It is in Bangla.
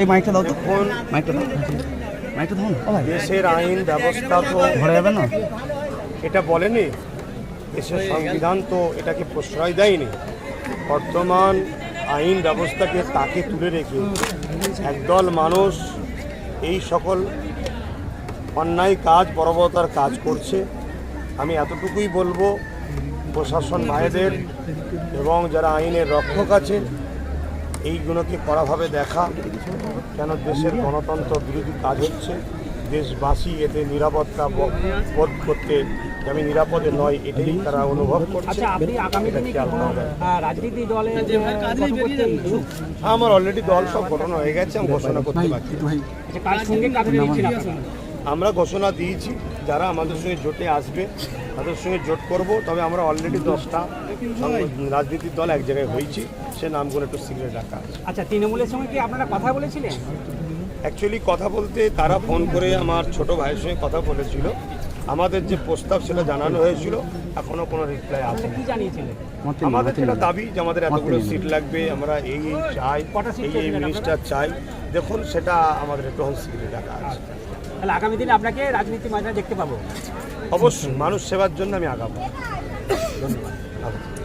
এই মাইকটা দাও তো। মাইকটা দাও। মাইকটা দাও না। দেশের আইন ব্যবস্থা তো ঘরে যাবেন না? এটা বলেনি। দেশের সংবিধান তো এটাকে প্রশ্রয় দেয়নি। বর্তমান আইন ব্যবস্থাকে তাকে তুলে রেখে একদল মানুষ এই সকল অন্যায় কাজ বর্বরতার কাজ করছে। আমি এতটুকুই বলব প্রশাসন ভাইদের এবং যারা আইনের রক্ষক আছে এইগুলোকে কড়াভাবে দেখা কেন দেশের গণতন্ত্র বিরোধী কাজ হচ্ছে। দেশবাসী এতে নিরাপত্তা বোধ করতে আমি নিরাপদে নয় এটাই তারা অনুভব করছে। আচ্ছা ইচ্ছুক? আমার অলরেডি দল সব ঘটনা হয়ে গেছে আমি ঘোষণা করতে পারছি। আমরা ঘোষণা দিয়েছি যারা আমাদের সঙ্গে জোটে আসবে তাদের সঙ্গে জোট করব। তবে আমরা অলরেডি দশটা রাজনীতির দল এক জায়গায় হয়েছি সে নামগুলো একটু সিক্রেট রাখা আছে। আচ্ছা তৃণমূলের সঙ্গে কি আপনারা কথা বলেছিলেন? অ্যাকচুয়ালি কথা বলতে তারা ফোন করে আমার ছোট ভাইয়ের সঙ্গে কথা বলেছিল। আমাদের যে প্রস্তাব সেটা জানানো হয়েছিল এখনও কোনো রিপ্লাই আচ্ছা আসেনি। কি আমাদের যেটা দাবি যে আমাদের এতগুলো সিট লাগবে আমরা এই এই চাই এই এই মিনিস্টার চাই। দেখুন সেটা আমাদের গ্রহণ সিক্রেট রাখা আছে। তাহলে আগামী দিনে আপনাকে রাজনীতি ময়দানে দেখতে পাবো। অবশ্যই মানুষ সেবার জন্য আমি আগাবো। ধন্যবাদ। আগাবো।